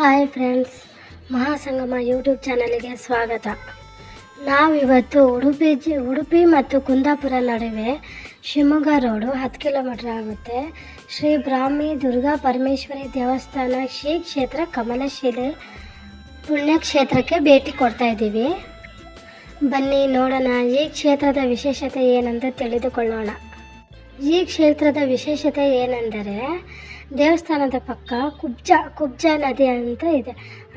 Hi friends Mahasangama YouTube ಚಾನಲಿಗೆ ಸ್ವಾಗತ. ನಾವಿವತ್ತು ಉಡುಪಿ ಜಿ, ಉಡುಪಿ ಮತ್ತು ಕುಂದಾಪುರ ನಡುವೆ ಶಿವಮೊಗ್ಗ ರೋಡು ಹತ್ತು ಕಿಲೋಮೀಟರ್ ಆಗುತ್ತೆ. ಶ್ರೀ ಬ್ರಾಹ್ಮಿ ದುರ್ಗಾ ಪರಮೇಶ್ವರಿ ದೇವಸ್ಥಾನ ಶ್ರೀ ಕ್ಷೇತ್ರ ಕಮಲಶಿಲೆ ಪುಣ್ಯಕ್ಷೇತ್ರಕ್ಕೆ ಭೇಟಿ ಕೊಡ್ತಾ ಇದ್ದೀವಿ. ಬನ್ನಿ ನೋಡೋಣ ಈ ಕ್ಷೇತ್ರದ ವಿಶೇಷತೆ ಏನಂತ ತಿಳಿದುಕೊಳ್ಳೋಣ. ಈ ಕ್ಷೇತ್ರದ ವಿಶೇಷತೆ ಏನೆಂದರೆ ದೇವಸ್ಥಾನದ ಪಕ್ಕ ಕುಬ್ಜ ಕುಬ್ಜ ನದಿ ಅಂತ ಇದೆ.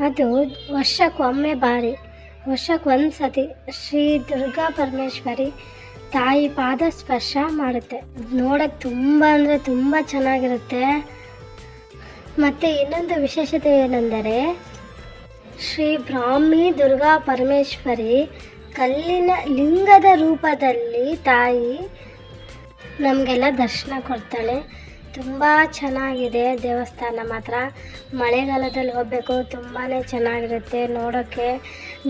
ಅದು ವರ್ಷಕ್ಕೊಮ್ಮೆ ಬಾರಿ ವರ್ಷಕ್ಕೊಂದು ಸತಿ ಶ್ರೀ ದುರ್ಗಾ ಪರಮೇಶ್ವರಿ ತಾಯಿ ಪಾದ ಸ್ಪರ್ಶ ಮಾಡುತ್ತೆ. ನೋಡೋಕ್ಕೆ ತುಂಬ ಅಂದರೆ ತುಂಬ ಚೆನ್ನಾಗಿರುತ್ತೆ. ಮತ್ತು ಇನ್ನೊಂದು ವಿಶೇಷತೆ ಏನೆಂದರೆ, ಶ್ರೀ ಬ್ರಾಹ್ಮಿ ದುರ್ಗಾ ಪರಮೇಶ್ವರಿ ಕಲ್ಲಿನ ಲಿಂಗದ ರೂಪದಲ್ಲಿ ತಾಯಿ ನಮಗೆಲ್ಲ ದರ್ಶನ ಕೊಡ್ತಾಳೆ. ತುಂಬ ಚೆನ್ನಾಗಿದೆ ದೇವಸ್ಥಾನ ಮಾತ್ರ. ಮಳೆಗಾಲದಲ್ಲಿ ಹೋಗಬೇಕು ತುಂಬಾ ಚೆನ್ನಾಗಿರುತ್ತೆ ನೋಡೋಕ್ಕೆ.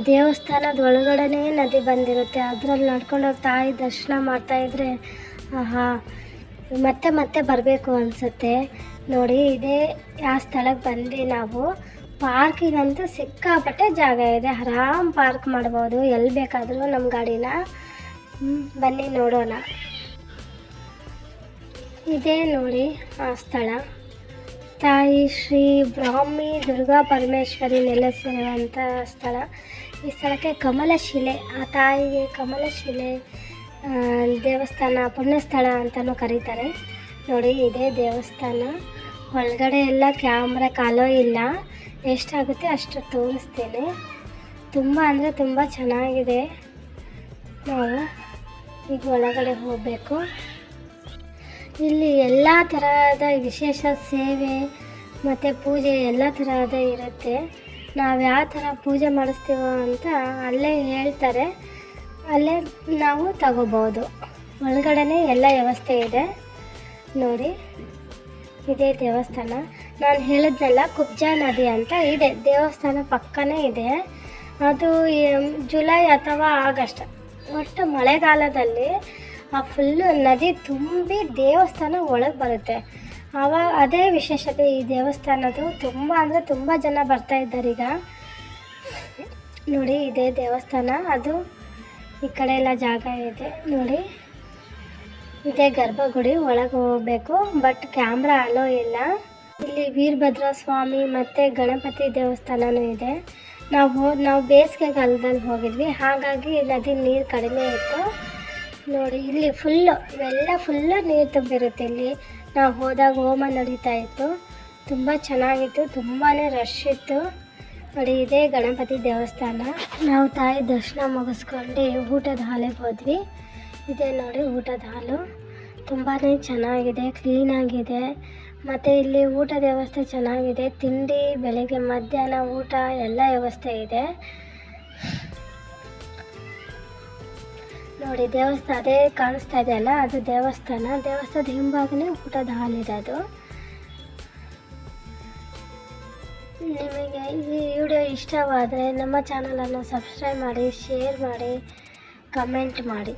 ದೇವಸ್ಥಾನದ ಒಳಗಡೆನೇ ನದಿ ಬಂದಿರುತ್ತೆ. ಅದರಲ್ಲಿ ನಡ್ಕೊಂಡೋಗಿ ತಾಯಿ ದರ್ಶನ ಮಾಡ್ತಾಯಿದ್ರೆ ಆಹಾ, ಮತ್ತೆ ಮತ್ತೆ ಬರಬೇಕು ಅನಿಸುತ್ತೆ. ನೋಡಿ, ಇದೇ ಆ ಸ್ಥಳಕ್ಕೆ ಬಂದು ನಾವು ಪಾರ್ಕಿಗಂತೂ ಸಿಕ್ಕಾಪಟ್ಟೆ ಜಾಗ ಇದೆ. ಆರಾಮ್ ಪಾರ್ಕ್ ಮಾಡ್ಬೋದು. ಎಲ್ಲಿ ಬೇಕಾದರೂ ನಮ್ಮ ಗಾಡಿನ. ಬನ್ನಿ ನೋಡೋಣ. ಇದೇ ನೋಡಿ ಆ ಸ್ಥಳ. ತಾಯಿ ಶ್ರೀ ಬ್ರಾಹ್ಮಿ ದುರ್ಗಾ ಪರಮೇಶ್ವರಿ ನೆಲೆಸಿರುವಂಥ ಸ್ಥಳ. ಈ ಸ್ಥಳಕ್ಕೆ ಕಮಲಶಿಲೆ ಆ ತಾಯಿಗೆ ಕಮಲಶಿಲೆ ದೇವಸ್ಥಾನ, ಪುಣ್ಯಸ್ಥಳ ಅಂತಲೂ ಕರೀತಾರೆ. ನೋಡಿ, ಇದೇ ದೇವಸ್ಥಾನ. ಒಳಗಡೆ ಎಲ್ಲ ಕ್ಯಾಮ್ರಾ ಕಾಲೋ ಇಲ್ಲ. ಎಷ್ಟಾಗುತ್ತೆ ಅಷ್ಟು ತೋರಿಸ್ತೇನೆ. ತುಂಬ ಅಂದರೆ ತುಂಬ ಚೆನ್ನಾಗಿದೆ. ನಾವು ಈಗ ಒಳಗಡೆ ಹೋಗಬೇಕು. ಇಲ್ಲಿ ಎಲ್ಲ ತರಹದ ವಿಶೇಷ ಸೇವೆ ಮತ್ತು ಪೂಜೆ ಎಲ್ಲ ತರಹದ ಇರುತ್ತೆ. ನಾವು ಯಾವ ಥರ ಪೂಜೆ ಮಾಡಿಸ್ತೀವೋ ಅಂತ ಅಲ್ಲೇ ಹೇಳ್ತಾರೆ. ಅಲ್ಲೇ ನಾವು ತಗೋಬೋದು ಒಳಗಡೆ ಎಲ್ಲ ವ್ಯವಸ್ಥೆ ಇದೆ. ನೋಡಿ, ಇದೇ ದೇವಸ್ಥಾನ. ನಾನು ಹೇಳಿದ್ನಲ್ಲ, ಕುಬ್ಜಾ ನದಿ ಅಂತ ಇದೆ. ದೇವಸ್ಥಾನ ಪಕ್ಕನೇ ಇದೆ. ಅದು ಜುಲೈ ಅಥವಾ ಆಗಸ್ಟ್. ಒಟ್ಟು ಮಳೆಗಾಲದಲ್ಲಿ ಆ ಫುಲ್ಲು ನದಿ ತುಂಬಿ ದೇವಸ್ಥಾನ ಒಳಗೆ ಬರುತ್ತೆ. ಆವಾಗ ಅದೇ ವಿಶೇಷತೆ ಈ ದೇವಸ್ಥಾನದ್ದು. ತುಂಬ ಅಂದರೆ ತುಂಬ ಜನ ಬರ್ತಾ ಇದ್ದಾರೆ ಈಗ. ನೋಡಿ ಇದೇ ದೇವಸ್ಥಾನ. ಅದು ಈ ಕಡೆ ಎಲ್ಲ ಜಾಗ ಇದೆ. ನೋಡಿ ಇದೇ ಗರ್ಭಗುಡಿ ಒಳಗೆ ಹೋಗಬೇಕು. ಬಟ್ ಕ್ಯಾಮ್ರಾ ಅಲೋ ಇಲ್ಲ. ಇಲ್ಲಿ ವೀರಭದ್ರ ಸ್ವಾಮಿ ಮತ್ತು ಗಣಪತಿ ದೇವಸ್ಥಾನವೂ ಇದೆ. ನಾವು ನಾವು ಬೇಸಿಗೆಗಾಲದಲ್ಲಿ ಹೋಗಿದ್ವಿ. ಹಾಗಾಗಿ ನದಿ ನೀರು ಕಡಿಮೆ ಇತ್ತು. ನೋಡಿ, ಇಲ್ಲಿ ಫುಲ್ಲು ಇವೆಲ್ಲ ಫುಲ್ಲು ನೀರು ತುಂಬಿರುತ್ತೆ ಇಲ್ಲಿ. ನಾವು ಹೋದಾಗ ಹೋಮ ನಡೀತಾ ಇತ್ತು. ತುಂಬ ಚೆನ್ನಾಗಿತ್ತು ತುಂಬಾ ರಶ್ ಇತ್ತು. ನೋಡಿ, ಇದೇ ಗಣಪತಿ ದೇವಸ್ಥಾನ. ನಾವು ತಾಯಿ ದರ್ಶನ ಮುಗಿಸ್ಕೊಂಡು ಊಟದ ಹಾಲಿಗೆ ಹೋದ್ವಿ. ಇದೆ ನೋಡಿ ಊಟದ ಹಾಲು. ತುಂಬಾ ಚೆನ್ನಾಗಿದೆ ಕ್ಲೀನಾಗಿದೆ ಮತ್ತು ಇಲ್ಲಿ ಊಟದ ವ್ಯವಸ್ಥೆ ಚೆನ್ನಾಗಿದೆ. ತಿಂಡಿ, ಬೆಳಗ್ಗೆ ಮಧ್ಯಾಹ್ನ ಊಟ, ಎಲ್ಲ ವ್ಯವಸ್ಥೆ ಇದೆ. ನೋಡಿ, ದೇವಸ್ಥಾನ, ಅದೇ ಕಾಣಿಸ್ತಾ ಇದೆಯಲ್ಲ ಅದು ದೇವಸ್ಥಾನ. ದೇವಸ್ಥಾನದ ಹಿಂಭಾಗನೇ ಊಟದ ಹಾಲಿರೋದು ನಿಮಗೆ ಈ ವಿಡಿಯೋ ಇಷ್ಟವಾದರೆ ನಮ್ಮ ಚಾನಲನ್ನು ಸಬ್ಸ್ಕ್ರೈಬ್ ಮಾಡಿ, ಶೇರ್ ಮಾಡಿ, ಕಮೆಂಟ್ ಮಾಡಿ.